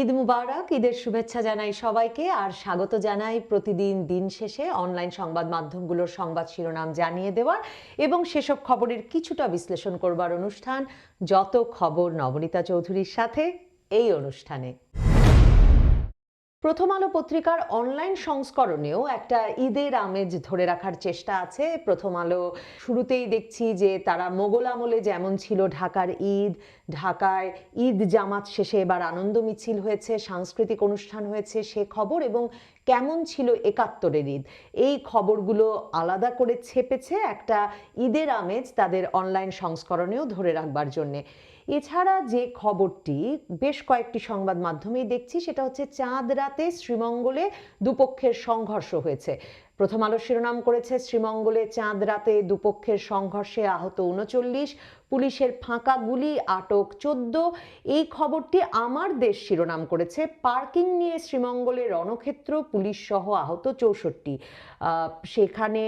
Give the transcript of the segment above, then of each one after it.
ঈদ মুবারক, ঈদের শুভেচ্ছা জানাই সবাইকে আর স্বাগত জানাই প্রতিদিন দিন শেষে অনলাইন সংবাদ মাধ্যমগুলোর সংবাদ শিরোনাম জানিয়ে দেওয়ার এবং সেসব খবরের কিছুটা বিশ্লেষণ করবার অনুষ্ঠান, যত খবর নবনীতা চৌধুরীর সাথে, এই অনুষ্ঠানে। প্রথম আলো পত্রিকার অনলাইন সংস্করণেও একটা ঈদের আমেজ ধরে রাখার চেষ্টা আছে। প্রথম আলো শুরুতেই দেখছি যে তারা মোগল আমলে যেমন ছিল ঢাকার ঈদ, ঢাকায় ঈদ জামাত শেষে এবার আনন্দ মিছিল হয়েছে, সাংস্কৃতিক অনুষ্ঠান হয়েছে, সে খবর এবং কেমন ছিল একাত্তরের ঈদ? এই খবরগুলো আলাদা করে ছেপেছে একটা ঈদের আমেজ তাদের অনলাইন সংস্করণেও ধরে রাখবার জন্যে। এছাড়া যে খবরটি বেশ কয়েকটি সংবাদ মাধ্যমেই দেখছি, সেটা হচ্ছে চাঁদ রাতে শ্রীমঙ্গলে দুপক্ষের সংঘর্ষ হয়েছে। প্রথম আলো শিরোনাম করেছে শ্রীমঙ্গলে চাঁদ রাতে দুপক্ষের সংঘর্ষে আহত উনচল্লিশ পুলিশের ফাঁকা গুলি, আটক চোদ্দ। এই খবরটি আমার দেশ শিরোনাম করেছে। পার্কিং নিয়ে শ্রীমঙ্গলে রণক্ষেত্র পুলিশ সহ আহত চৌষট্টি। সেখানে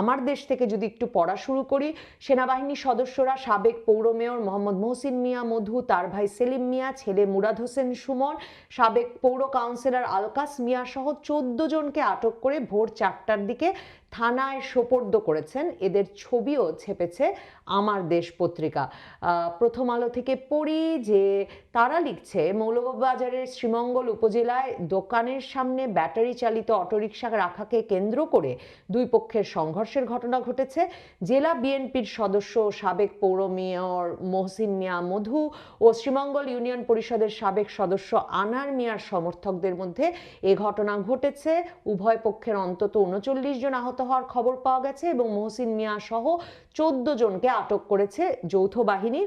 আমার দেশ থেকে যদি একটু পড়া শুরু করি সেনাবাহিনী সদস্যরা সাবেক পৌর মেয়র মোহাম্মদ মহসিন মিয়া, মধু, তার ভাই সেলিম মিয়া, ছেলে মুরাদ হোসেন সুমন, সাবেক পৌর কাউন্সিলর আলকাস মিয়া সহ চোদ্দ জনকে আটক করে ভোর চারটার দিকে থানায় সোপর্দ করেছেন। এদের ছবিও ছেপেছে আমার দেশ পত্রিকা। প্রথম আলো থেকে পড়ি যে তারা লিখছে মৌলভীবাজারের শ্রীমঙ্গল উপজেলায় দোকানের সামনে ব্যাটারি চালিত অটোরিকশা রাখাকে কেন্দ্র করে দুই পক্ষের সংঘর্ষের ঘটনা ঘটেছে। জেলা বিএনপির সদস্য সাবেক পৌর মেয়র মহসিন মিয়া মধু ও শ্রীমঙ্গল ইউনিয়ন পরিষদের সাবেক সদস্য আনার মিয়ার সমর্থকদের মধ্যে এ ঘটনা ঘটেছে। উভয় পক্ষের অন্তত উনচল্লিশ জন আহত হওয়ার খবর পাওয়া গেছে এবং মহসিন মিয়া সহ চোদ্দ জনকে আটক করেছে যৌথ বাহিনী।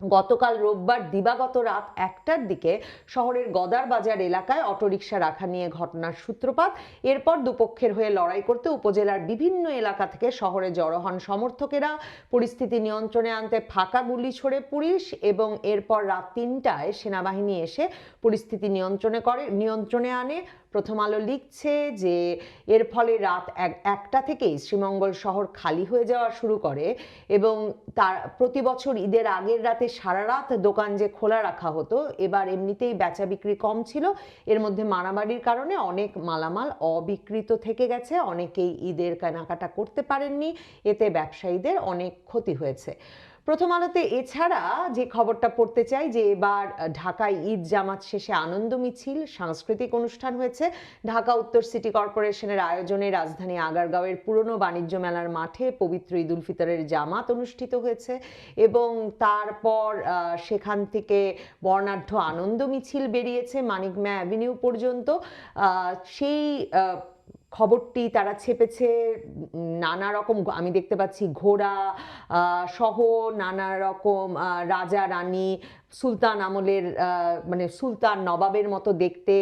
গতকাল রোববার দিবাগত রাত একটার দিকে শহরের গদার বাজার এলাকায় অটোরিকশা রাখা নিয়ে ঘটনার সূত্রপাত। এরপর দুপক্ষের হয়ে লড়াই করতে উপজেলার বিভিন্ন এলাকা থেকে শহরে জড়ো হন সমর্থকেরা। পরিস্থিতি নিয়ন্ত্রণে আনতে ফাঁকা গুলি ছড়ে পুলিশ এবং এরপর রাত তিনটায় সেনাবাহিনী এসে পরিস্থিতি নিয়ন্ত্রণে করে নিয়ন্ত্রণে আনে। প্রথম আলো লিখছে যে এর ফলে রাত একটা থেকেই শ্রীমঙ্গল শহর খালি হয়ে যাওয়া শুরু করে এবং তার প্রতি বছর ঈদের আগের রাতে সারা রাত দোকান যে খোলা রাখা হতো, এবার এমনিতেই বেচা বিক্রি কম ছিল। এর মধ্যে মারামারির কারণে অনেক মালামাল অবিকৃত থেকে গেছে, অনেকেই ঈদের কেনাকাটা করতে পারেননি, এতে ব্যবসায়ীদের অনেক ক্ষতি হয়েছে। প্রথম আলোতে এছাড়া যে খবরটা পড়তে চাই, যে এবার ঢাকায় ঈদ জামাত শেষে আনন্দ মিছিল, সাংস্কৃতিক অনুষ্ঠান হয়েছে। ঢাকা উত্তর সিটি কর্পোরেশনের আয়োজনে রাজধানী আগারগাঁওয়ের পুরনো বাণিজ্য মেলার মাঠে পবিত্র ঈদ উল ফিতরের জামাত অনুষ্ঠিত হয়েছে এবং তারপর সেখান থেকে বর্ণাঢ্য আনন্দ মিছিল বেরিয়েছে মানিকম্যা অ্যাভিনিউ পর্যন্ত। সেই খবরটি তারা ছেপেছে নানা রকম আমি দেখতে পাচ্ছি ঘোড়া সহ নানা রকম রাজা রানী সুলতান আমলের মানে সুলতান নবাবের মতো দেখতে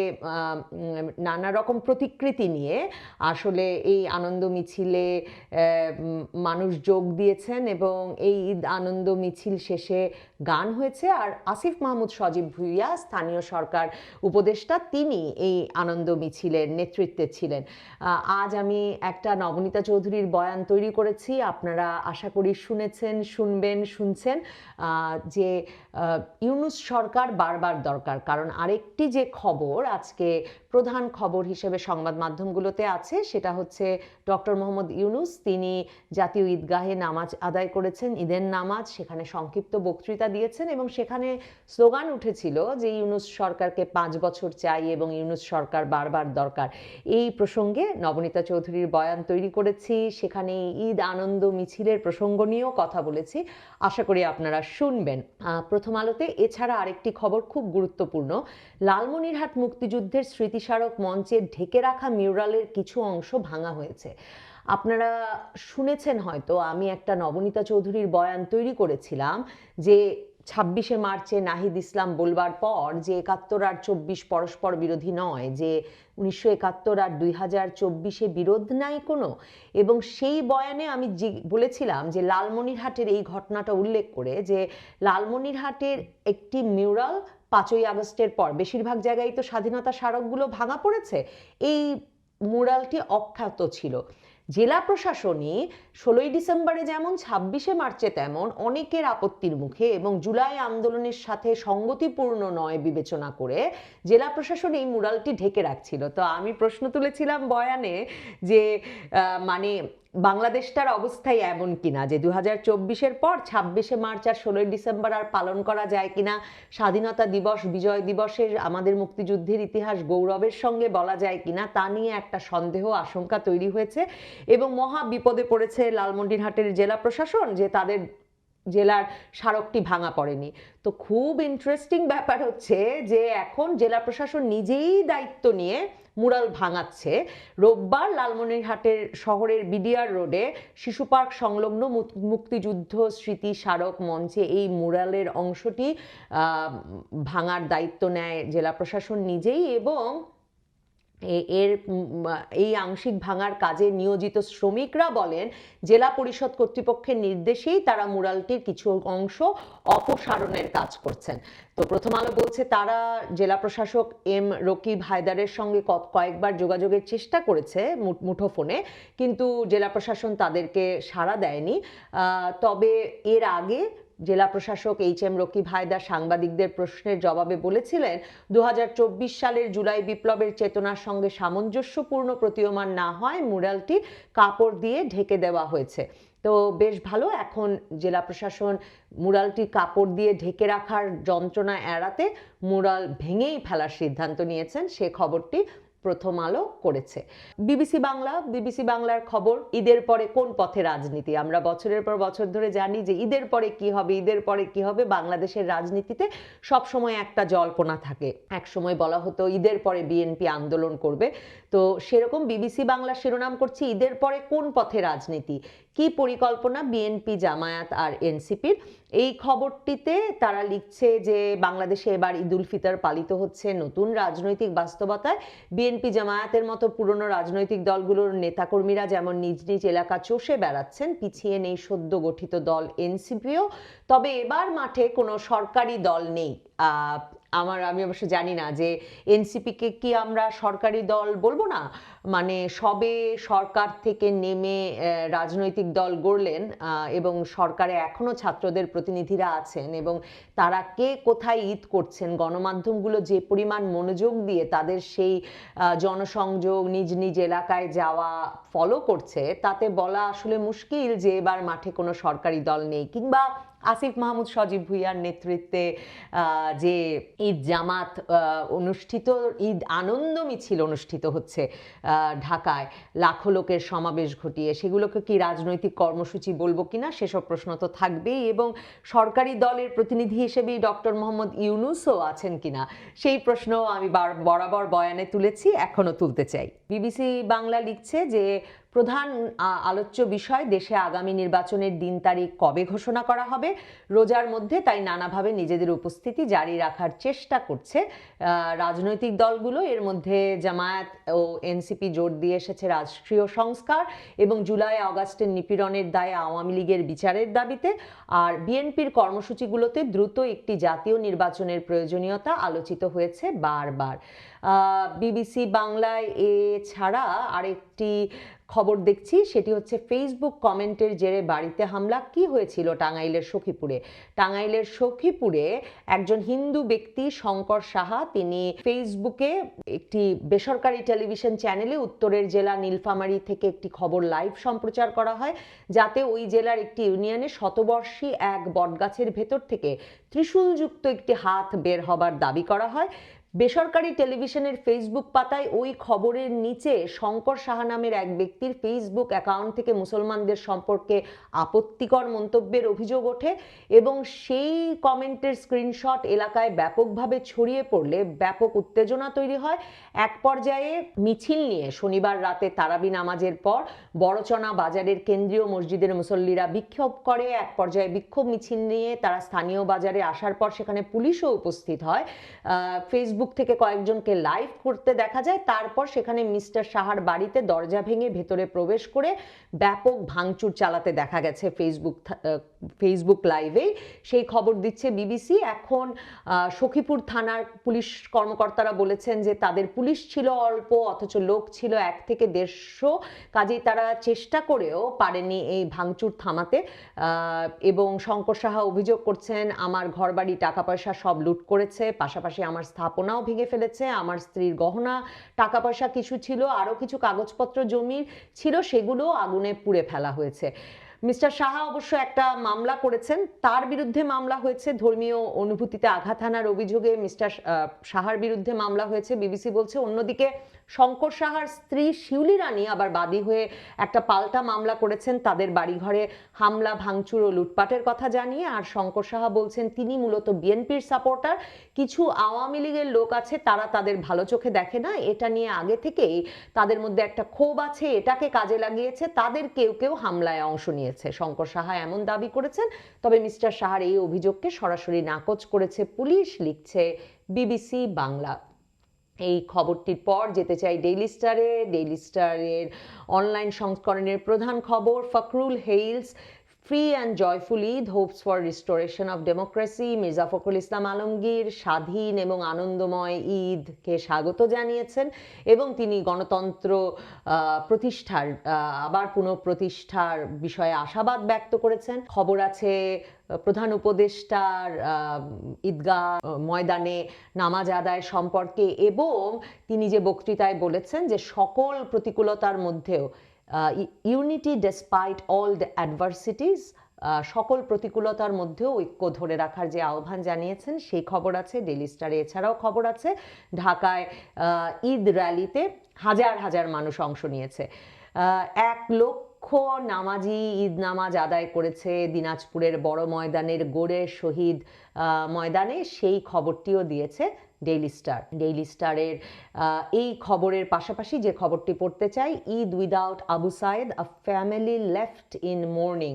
নানা রকম প্রতিকৃতি নিয়ে আসলে এই আনন্দ মিছিলে মানুষ যোগ দিয়েছেন এবং এই ঈদ আনন্দ মিছিল শেষে গান হয়েছে। আর আসিফ মাহমুদ সজীব ভুইয়া, স্থানীয় সরকার উপদেষ্টা, তিনি এই আনন্দ মিছিলের নেতৃত্বে ছিলেন। আজ আমি একটা নবনীতা চৌধুরীর বয়ান তৈরি করেছি। আপনারা আশা করি শুনেছেন, শুনবেন, শুনছেন। যে ইউনুস সরকার বারবার দরকার। কারণ আরেকটি যে খবর আজকে প্রধান খবর হিসেবে সংবাদ মাধ্যমগুলোতে আছে। সেটা হচ্ছে ডক্টর মোহাম্মদ ইউনুস, তিনি জাতীয় ঈদগাহে নামাজ আদায় করেছেন, ঈদের নামাজ, সেখানে সংক্ষিপ্ত বক্তৃতা দিয়েছেন এবং সেখানে স্লোগান উঠেছিল যে ইউনুস সরকারকে পাঁচ বছর চাই এবং ইউনুস সরকার বারবার দরকার। এই প্রসঙ্গে নবনীতা চৌধুরীর বয়ান তৈরি করেছি। সেখানে ঈদ আনন্দ মিছিলের প্রসঙ্গ নিয়েও কথা বলেছি। আশা করি আপনারা শুনবেন। প্রথম আলোতে এছাড়া আরেকটি খবর খুব গুরুত্বপূর্ণ। লালমনিরহাট মুক্তিযুদ্ধের স্মৃতিস্মারক মঞ্চে ঢেকে রাখা মিউরালের কিছু অংশ ভাঙা হয়েছে। আপনারা শুনেছেন হয়তো, আমি একটা নবনীতা চৌধুরীর বয়ান তৈরি করেছিলাম যে ছাব্বিশে মার্চে নাহিদ ইসলাম বলবার পর যে একাত্তর আর চব্বিশ পরস্পর বিরোধী নয়, যে উনিশশো একাত্তর আর দুই হাজার চব্বিশে বিরোধ নাই কোনো। এবং সেই বয়ানে আমি বলেছিলাম যে লালমনিরহাটের এই ঘটনাটা উল্লেখ করে যে লালমনিরহাটের একটি মিউরাল পাঁচই আগস্টের পর। বেশিরভাগ জায়গায় তো স্বাধীনতা স্মারকগুলো ভাঙা পড়েছে। এই মুরালটি অখ্যাত ছিল। জেলা প্রশাসনই ষোলোই ডিসেম্বরে যেমন ছাব্বিশে মার্চে তেমন অনেকের আপত্তির মুখে এবং জুলাই আন্দোলনের সাথে সঙ্গতিপূর্ণ নয় বিবেচনা করে জেলা প্রশাসন এই মুরালটি ঢেকে রাখছিল। তো আমি প্রশ্ন তুলেছিলাম বয়ানে যে মানে বাংলাদেশটার অবস্থাই এমন কিনা যে দু হাজার চব্বিশের পর ছাব্বিশে মার্চ আর ষোলোই ডিসেম্বর আর পালন করা যায় কিনা? স্বাধীনতা দিবস, বিজয় দিবসের আমাদের মুক্তিযুদ্ধের ইতিহাস গৌরবের সঙ্গে বলা যায় কিনা তা নিয়ে একটা সন্দেহ, আশঙ্কা তৈরি হয়েছে এবং মহা বিপদে পড়েছে লালমন্ডিরহাটের জেলা প্রশাসন যে তাদের জেলার স্মারকটি ভাঙা পড়েনি। তো খুব ইন্টারেস্টিং ব্যাপার হচ্ছে যে এখন জেলা প্রশাসন নিজেই দায়িত্ব নিয়ে মুরাল ভাঙাচ্ছে। রোববার লালমনিরহাটের শহরের বিডিআর রোডে শিশু পার্ক সংলগ্ন মুক- মুক্তিযুদ্ধ স্মৃতি স্মারক মঞ্চে এই মুরালের অংশটি ভাঙার দায়িত্ব নেয় জেলা প্রশাসন নিজেই এবং এর এই আংশিক ভাঙার কাজে নিয়োজিত শ্রমিকরা বলেন, জেলা পরিষদ কর্তৃপক্ষের নির্দেশেই তারা মুরালটির কিছু অংশ অপসারণের কাজ করছেন। তো প্রথম আলো বলছে, তারা জেলা প্রশাসক এম রকিব হায়দারের সঙ্গে কয়েকবার যোগাযোগের চেষ্টা করেছে মুঠোফোনে, কিন্তু জেলা প্রশাসন তাদেরকে সাড়া দেয়নি। তবে এর আগে জেলা প্রশাসক এইচ এম রকিব হায়দার সাংবাদিকদের প্রশ্নের জবাবে বলেছিলেন দু হাজার চব্বিশ সালের জুলাই বিপ্লবের চেতনার সঙ্গে সামঞ্জস্যপূর্ণ প্রতীয়মান না হয়, মুরালটি কাপড় দিয়ে ঢেকে দেওয়া হয়েছে। তো বেশ ভালো, এখন জেলা প্রশাসন মুরালটি কাপড় দিয়ে ঢেকে রাখার যন্ত্রণা এড়াতে মুরাল ভেঙেই ফেলার সিদ্ধান্ত নিয়েছেন। সে খবরটি প্রথম আলো করেছে। বিবিসি বাংলা, বিবিসি বাংলার খবর, ঈদের পরে কোন পথে রাজনীতি? আমরা বছরের পর বছর ধরে জানি যে ঈদের পরে কি হবে, ঈদের পরে কি হবে, বাংলাদেশের রাজনীতিতে সব সময় একটা জল্পনা থাকে। এক সময় বলা হতো ঈদের পরে বিএনপি আন্দোলন করবে। তো সেরকম বিবিসি বাংলা শিরোনাম করছে, ঈদের পরে কোন পথে রাজনীতি? কি পরিকল্পনা বিএনপি জামায়াত আর এনসিপির এই খবরটিতে তারা লিখছে যে বাংলাদেশে এবার ঈদুল ফিতর পালিত হচ্ছে নতুন রাজনৈতিক বাস্তবতায়। বিএনপি জামায়াতের মতো পুরনো রাজনৈতিক দলগুলোর নেতাকর্মীরা যেমন নিজ নিজ এলাকা চষে বেড়াচ্ছেন, পিছিয়ে নেই সদ্য গঠিত দল এনসিপিও তবে এবার মাঠে কোনো সরকারি দল নেই। আমার, আমি অবশ্য জানি না যে এনসিপিকে কি আমরা সরকারি দল বলব না? মানে সবে সরকার থেকে নেমে রাজনৈতিক দল গড়লেন এবং সরকারে এখনও ছাত্রদের প্রতিনিধিরা আছেন, এবং তারা কে কোথায় ঈদ করছেন, গণমাধ্যমগুলো যে পরিমাণ মনোযোগ দিয়ে তাদের সেই জনসংযোগ, নিজ নিজ এলাকায় যাওয়া ফলো করছে, তাতে বলা আসলে মুশকিল যে এবার মাঠে কোনো সরকারি দল নেই। কিংবা আসিফ মাহমুদ সজীব ভুইয়ার নেতৃত্বে যে ঈদ জামাত অনুষ্ঠিত, ঈদ আনন্দ মিছিল অনুষ্ঠিত হচ্ছে ঢাকায়। লাখো লোকের সমাবেশ ঘটিয়ে, সেগুলোকে কি রাজনৈতিক কর্মসূচি বলব কিনা সেসব প্রশ্ন তো থাকবেই। এবং সরকারি দলের প্রতিনিধি হিসেবেই ডক্টর মোহাম্মদ ইউনুসও আছেন কিনা, সেই প্রশ্ন আমি বার- বরাবর বয়ানে তুলেছি, এখনও তুলতে চাই। বিবিসি বাংলা লিখছে যে প্রধান আলোচ্য বিষয়, দেশে আগামী নির্বাচনের দিন তারিখ কবে ঘোষণা করা হবে? রোজার মধ্যে তাই নানাভাবে নিজেদের উপস্থিতি জারি রাখার চেষ্টা করছে রাজনৈতিক দলগুলো। এর মধ্যে জামায়াত ও এনসিপি জোর দিয়ে এসেছে রাষ্ট্রীয় সংস্কার এবং জুলাই আগস্টের নিপীড়নের দায়ে আওয়ামী লীগের বিচারের দাবিতে। আর বিএনপির কর্মসূচিগুলোতে দ্রুত একটি জাতীয় নির্বাচনের প্রয়োজনীয়তা আলোচিত হয়েছে বারবার। বিবিসি বাংলায় এছাড়া আরেকটি খবর দেখছি, সেটি হচ্ছে ফেসবুক কমেন্টের জেরে বাড়িতে হামলা। কি হয়েছিল টাঙ্গাইলের সখীপুরে? টাঙ্গাইলের সখীপুরে একজন হিন্দু ব্যক্তি শঙ্কর সাহা, তিনি ফেসবুকে একটি বেসরকারি টেলিভিশন চ্যানেলে উত্তরের জেলা নীলফামারী থেকে একটি খবর লাইভ সম্প্রচার করা হয়, যাতে ওই জেলার একটি ইউনিয়নে শতবর্ষী এক বটগাছের ভেতর থেকে ত্রিশূলযুক্ত একটি হাত বের হবার দাবি করা হয়। বেসরকারি টেলিভিশনের ফেসবুক পাতায় ওই খবরের নিচে শঙ্কর সাহা নামের এক ব্যক্তির ফেসবুক অ্যাকাউন্ট থেকে মুসলমানদের সম্পর্কে আপত্তিকর মন্তব্যের অভিযোগ ওঠে এবং সেই কমেন্টের স্ক্রিনশট এলাকায় ব্যাপকভাবে ছড়িয়ে পড়লে ব্যাপক উত্তেজনা তৈরি হয়। এক পর্যায়ে মিছিল নিয়ে শনিবার রাতে তারাবি নামাজের পর বড়চনা বাজারের কেন্দ্রীয় মসজিদের মুসল্লিরা বিক্ষোভ করে। এক পর্যায়ে বিক্ষোভ মিছিল নিয়ে তারা স্থানীয় বাজারে আসার পর সেখানে পুলিশও উপস্থিত হয়। ফেসবুক ফেসবুক থেকে কয়েকজনকে লাইভ করতে দেখা যায়। তারপর সেখানে মিস্টার সাহার বাড়িতে দরজা ভেঙে ভেতরে প্রবেশ করে ব্যাপক ভাঙচুর চালাতে দেখা গেছে ফেসবুক ফেসবুক লাইভে সেই খবর দিচ্ছে বিবিসি। এখন সখীপুর থানার পুলিশ কর্মকর্তারা বলেছেন যে তাদের পুলিশ ছিল অল্প, অথচ লোক ছিল এক থেকে দেড়শো। কাজেই তারা চেষ্টা করেও পারেনি এই ভাঙচুর থামাতে। এবং শঙ্কর সাহা অভিযোগ করছেন, আমার ঘরবাড়ি টাকা পয়সা সব লুট করেছে, পাশাপাশি আমার স্থাপনাও ভেঙে ফেলেছে, আমার স্ত্রীর গহনা টাকা পয়সা কিছু ছিল, আরও কিছু কাগজপত্র জমির ছিল, সেগুলো আগুনে পুড়ে ফেলা হয়েছে। মিস্টার সাহা অবশ্য একটা মামলা করেছেন, তার বিরুদ্ধে মামলা হয়েছে, ধর্মীয় অনুভূতিতে আঘাত হানার অভিযোগে মিস্টার সাহার বিরুদ্ধে মামলা হয়েছে, বিবিসি বলছে অন্যদিকে শঙ্কর সাহার স্ত্রী শিউলি রানী আবার বাদী হয়ে একটা পাল্টা মামলা করেছেন তাদের বাড়িঘরে। হামলা, ভাঙচুর ও লুটপাটের কথা জানিয়ে আর শঙ্কর সাহা বলছেন, তিনি মূলত বিএনপির সাপোর্টার। কিছু আওয়ামী লীগের লোক আছে, তারা তাদের ভালো চোখে দেখে না। এটা নিয়ে আগে থেকেই তাদের মধ্যে একটা ক্ষোভ আছে, এটাকে কাজে লাগিয়েছে। তাদের কেউ কেউ হামলায় অংশ নিয়েছে। শঙ্কর সাহা এমন দাবি করেছেন, তবে মিস্টার সাহার এই অভিযোগকে সরাসরি নাকচ করেছে পুলিশ, লিখছে বিবিসি বাংলা। এই খবরটির পর যেতে চাই ডেইলি স্টারে ডেইলি স্টারের অনলাইন সংস্করণের প্রধান খবর Fakhrul hails free and joyful Eid hopes for restoration of democracy Mirza Fakhrul Islam Alamgir, স্বাধীন এবং আনন্দময় ঈদকে স্বাগত জানিয়েছেন এবং তিনি গণতন্ত্র প্রতিষ্ঠার আবার পুনঃপ্রতিষ্ঠার বিষয়ে আশাবাদ ব্যক্ত করেছেন। খবর আছে প্রধান উপদেষ্টার ঈদগাহ ময়দানে নামাজ আদায় সম্পর্কে এবং তিনি যে বক্তৃতায় বলেছেন যে সকল প্রতিকূলতার মধ্যেও unity despite all the adversities সকল প্রতিকূলতার মধ্যেও ঐক্য ধরে রাখার যে আহ্বান জানিয়েছেন, সেই খবর আছে। ডেলি স্টারে এছাড়াও খবর আছে। ঢাকায় ঈদ র্যালিতে হাজার হাজার মানুষ অংশ নিয়েছে। এক লক্ষ নামাজি ঈদ নামাজ আদায় করেছে দিনাজপুরের বড় ময়দানের গোড়ে শহীদ ময়দানে। সেই খবরটিও দিয়েছে ডেইলি স্টার। ডেইলি স্টারের এই খবরের পাশাপাশি যে খবরটি পড়তে চাই, Eid without Abu Sayed a family left in mourning.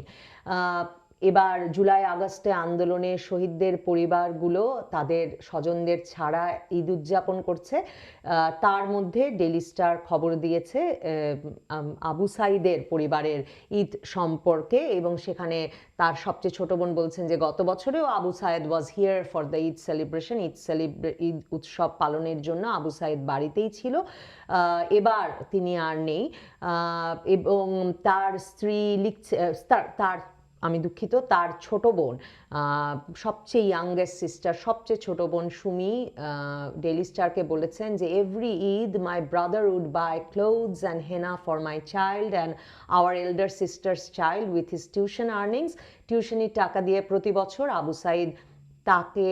এবার জুলাই আগস্টে আন্দোলনে শহীদদের পরিবারগুলো তাদের স্বজনদের ছাড়া ঈদ উদযাপন করছে। তার মধ্যে ডেলি স্টার খবর দিয়েছে আবু সাইদের পরিবারের ঈদ সম্পর্কে এবং সেখানে তার সবচেয়ে ছোট বোন বলছেন যে, গত বছরেও Abu Sayed was here for the Eid celebration Eid সেলিব্রে Eid উৎসব পালনের জন্য আবু সাইদ বাড়িতেই ছিল। এবার তিনি আর নেই। এবং তার স্ত্রী লিখছে তার তার আমি দুঃখিত, তার ছোট বোন সবচেয়ে ইয়াংগেস্ট সিস্টার সবচেয়ে ছোট বোন সুমি ডেলি স্টারকে বলেছেন যে every Eid my brother would buy clothes and henna for my child and our elder sister's child with his tuition earnings টিউশনির টাকা দিয়ে প্রতি বছর আবু সাইদ তাকে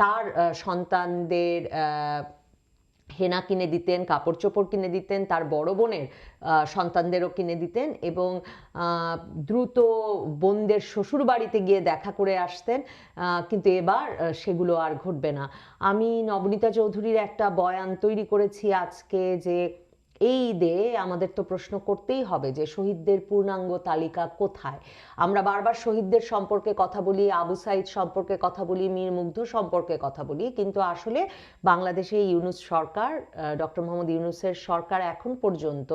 তার সন্তানদের হেনা কিনে দিতেন কাপড় চোপড় কিনে দিতেন, তার বড় বোনের সন্তানদেরও কিনে দিতেন এবং দ্রুত বোনদের শ্বশুর বাড়িতে গিয়ে দেখা করে আসতেন কিন্তু এবার সেগুলো আর ঘটবে না। আমি নবনীতা চৌধুরীর একটা বয়ান তৈরি করেছি আজকে যে এই ঈদে আমাদের তো প্রশ্ন করতেই হবে যে শহীদদের পূর্ণাঙ্গ তালিকা কোথায়? আমরা বারবার শহীদদের সম্পর্কে কথা বলি, আবু সাইদ সম্পর্কে কথা বলি, মীর মুগ্ধ সম্পর্কে কথা বলি, কিন্তু আসলে বাংলাদেশে ইউনুস সরকার ডক্টর মোহাম্মদ ইউনুসের সরকার এখন পর্যন্ত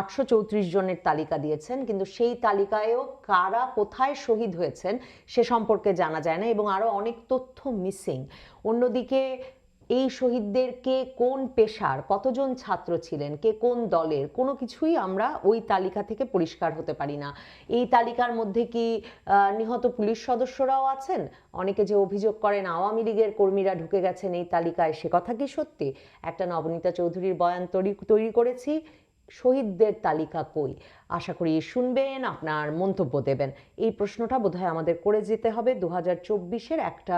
আটশো চৌত্রিশ জনের তালিকা দিয়েছেন, কিন্তু সেই তালিকায়ও কারা কোথায় শহীদ হয়েছেন সে সম্পর্কে জানা যায় না এবং আরও অনেক তথ্য মিসিং অন্যদিকে এই শহীদদের কে কোন পেশার, কতজন ছাত্র ছিলেন, কে কোন দলের, কোনো কিছুই আমরা ওই তালিকা থেকে পরিষ্কার হতে পারি না। এই তালিকার মধ্যে কি নিহত পুলিশ সদস্যরাও আছেন? অনেকে যে অভিযোগ করেন আওয়ামী লীগের কর্মীরা ঢুকে গেছেন এই তালিকায়, সে কথা কি সত্যি? একটা নবনীতা চৌধুরীর বয়ান তৈরি তৈরি করেছি, শহীদদের তালিকা কই? আশা করি শুনবেন, আপনার মন্তব্য দেবেন। এই প্রশ্নটা বোধহয় আমাদের করে যেতে হবে। দু হাজার একটা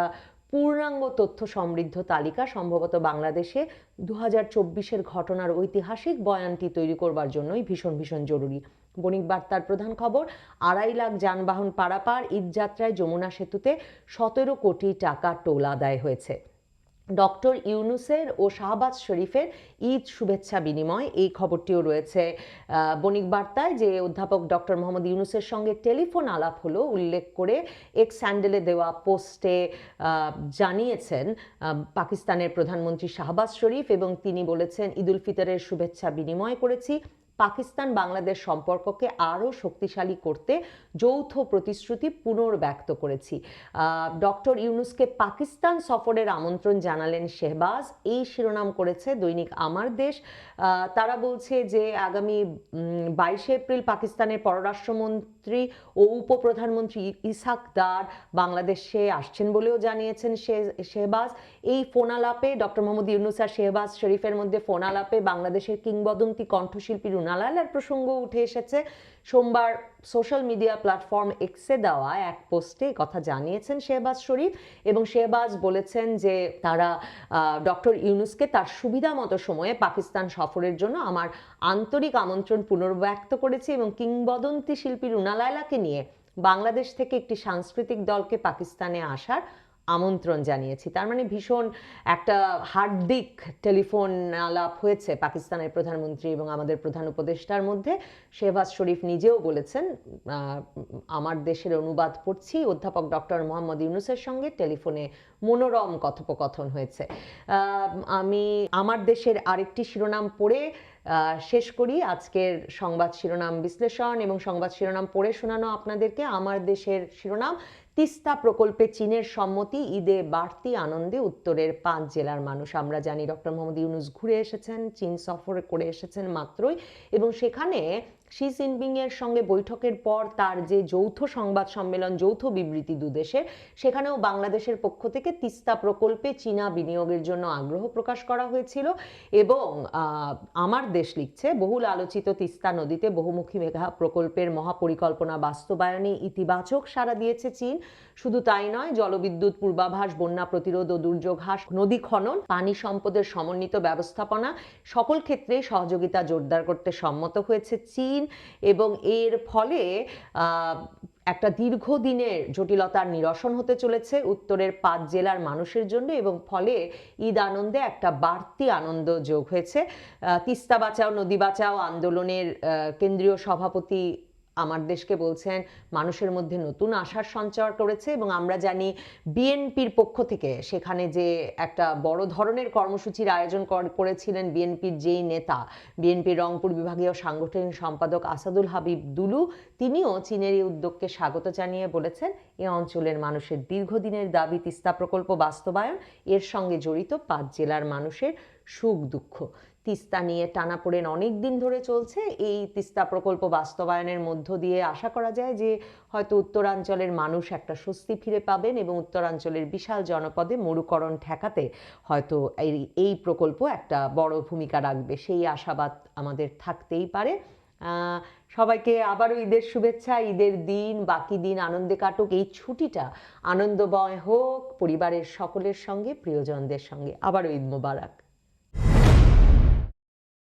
পূর্ণাঙ্গ তথ্য সমৃদ্ধ তালিকা সম্ভবত বাংলাদেশে দু হাজার চব্বিশের ঘটনার ঐতিহাসিক বয়ানটি তৈরি করবার জন্যই ভীষণ ভীষণ জরুরি। বণিক বার্তার প্রধান খবর, আড়াই লাখ যানবাহন পারাপার, ঈদযাত্রায় যমুনা সেতুতে সতেরো কোটি টাকা টোল আদায় হয়েছে। ডক্টর ইউনুসের ও শাহবাজ শরীফের ঈদ শুভেচ্ছা বিনিময়। এই খবরটিও রয়েছে বণিক বার্তায় যে অধ্যাপক ডক্টর মোহাম্মদ ইউনুসের সঙ্গে টেলিফোন আলাপ হলো, উল্লেখ করে এক্স স্যান্ডেলে দেওয়া পোস্টে জানিয়েছেন পাকিস্তানের প্রধানমন্ত্রী শাহবাজ শরীফ এবং তিনি বলেছেন, ঈদুল ফিতরের শুভেচ্ছা বিনিময় করেছি। পাকিস্তান বাংলাদেশ সম্পর্ককে আরও শক্তিশালী করতে যৌথ প্রতিশ্রুতি পুনর্ব্যক্ত করেছি। ডক্টর ইউনুসকে পাকিস্তান সফরের আমন্ত্রণ জানালেন শেহবাজ। এই শিরোনাম করেছে দৈনিক আমার দেশ। তারা বলছে যে আগামী বাইশে এপ্রিল পাকিস্তানের পররাষ্ট্রমন্ত্রী ও উপপ্রধানমন্ত্রী ইসাক দার বাংলাদেশে আসছেন বলেও জানিয়েছেন শেহবাজ। এই ফোন আলাপে ডক্টর মোহাম্মদ ইউনুস আর শেহবাজ শরীফের মধ্যে ফোন আলাপে বাংলাদেশের কিংবদন্তি কণ্ঠশিল্পী রুনালালার প্রসঙ্গ উঠে এসেছে। সোমবার সোশ্যাল মিডিয়া প্ল্যাটফর্ম এক্সে দেওয়া এক পোস্টে কথা জানিয়েছেন শেহবাজ শরীফ এবং শেহবাজ বলেছেন যে তারা ডক্টর ইউনুসকে তার সুবিধা মতো সময়ে পাকিস্তান সফরের জন্য আমার আন্তরিক আমন্ত্রণ পুনর্ব্যক্ত করেছি এবং কিংবদন্তি শিল্পী রুনা লায়লাকে নিয়ে বাংলাদেশ থেকে একটি সাংস্কৃতিক দলকে পাকিস্তানে আসার আমন্ত্রণ জানিয়েছি। তার মানে ভীষণ একটা হার্দিক টেলিফোন আলাপ হয়েছে পাকিস্তানের প্রধানমন্ত্রী এবং আমাদের প্রধান উপদেষ্টার মধ্যে। শেহবাজ শরীফ নিজেও বলেছেন আমার দেশের অনুবাদ পড়ছি, অধ্যাপক ডক্টর মোহাম্মদ ইউনুসের সঙ্গে টেলিফোনে মনোরম কথোপকথন হয়েছে। আমি আমার দেশের আরেকটি শিরোনাম পড়ে শেষ করি। আজকের সংবাদ শিরোনাম বিশ্লেষণ এবং সংবাদ শিরোনাম পড়ে শোনানো আপনাদেরকে। আমার দেশের শিরোনাম, তিস্তা প্রকল্পে চীনের সম্মতি, ঈদে বাড়তি আনন্দে উত্তরের পাঁচ জেলার মানুষ। আমরা জানি, ডক্টর মোহাম্মদ ইউনুস ঘুরে এসেছেন, চীন সফর করে এসেছেন মাত্রই। এবং সেখানে শি জিনপিং এর সঙ্গে বৈঠকের পর তার যে যৌথ সংবাদ সম্মেলন, যৌথ বিবৃতি দুদেশের সেখানেও বাংলাদেশের পক্ষ থেকে তিস্তা প্রকল্পে চীনা বিনিয়োগের জন্য আগ্রহ প্রকাশ করা হয়েছিল এবং আমার দেশ লিখছে, বহুল আলোচিত তিস্তা নদীতে বহুমুখী মেঘা প্রকল্পের মহাপরিকল্পনা বাস্তবায়নে ইতিবাচক সাড়া দিয়েছে চীন। শুধু তাই নয়, জলবিদ্যুৎ পূর্বাভাস, বন্যা প্রতিরোধ ও দুর্যোগ হ্রাস, নদী খনন, পানি সম্পদের সমন্বিত ব্যবস্থাপনা, সকল ক্ষেত্রে সহযোগিতা জোরদার করতে সম্মত হয়েছে চীন। এবং এর ফলে একটা দীর্ঘদিনের জটিলতার নিরসন হতে চলেছে উত্তরের পাঁচ জেলার মানুষের জন্য এবং ফলে ঈদ আনন্দে একটা বাড়তি আনন্দ যোগ হয়েছে। তিস্তা বাঁচাও, নদী বাঁচাও আন্দোলনের কেন্দ্রীয় সভাপতি আমার দেশকে বলছেন, মানুষের মধ্যে নতুন আশার সঞ্চার করেছে এবং আমরা জানি বিএনপির পক্ষ থেকে সেখানে যে একটা বড় ধরনের কর্মসূচির আয়োজন কর- করেছিলেন বিএনপির যেই নেতা, বিএনপির রংপুর বিভাগীয় সাংগঠনিক সম্পাদক আসাদুল হাবিব দুলু, তিনিও চীনের এই উদ্যোগকে স্বাগত জানিয়ে বলেছেন, এ অঞ্চলের মানুষের দীর্ঘদিনের দাবি তিস্তা প্রকল্প বাস্তবায়ন, এর সঙ্গে জড়িত পাঁচ জেলার মানুষের সুখ, দুঃখ। তিস্তা নিয়ে টানাপোড়েন অনেক দিন ধরে চলছে। এই তিস্তা প্রকল্প বাস্তবায়নের মধ্য দিয়ে আশা করা যায় যে, হয়তো উত্তরাঞ্চলের মানুষ একটা স্বস্তি ফিরে পাবেন এবং উত্তরাঞ্চলের বিশাল জনপদে মরুকরণ ঠেকাতে হয়তো এই এই প্রকল্প একটা বড় ভূমিকা রাখবে। সেই আশাবাদ আমাদের থাকতেই পারে। সবাইকে আবারও ঈদের শুভেচ্ছা, ঈদের দিন, বাকি দিন আনন্দে কাটুক। এই ছুটিটা আনন্দময় হোক, পরিবারের সকলের সঙ্গে, প্রিয়জনদের সঙ্গে। আবারও ঈদ মোবারক।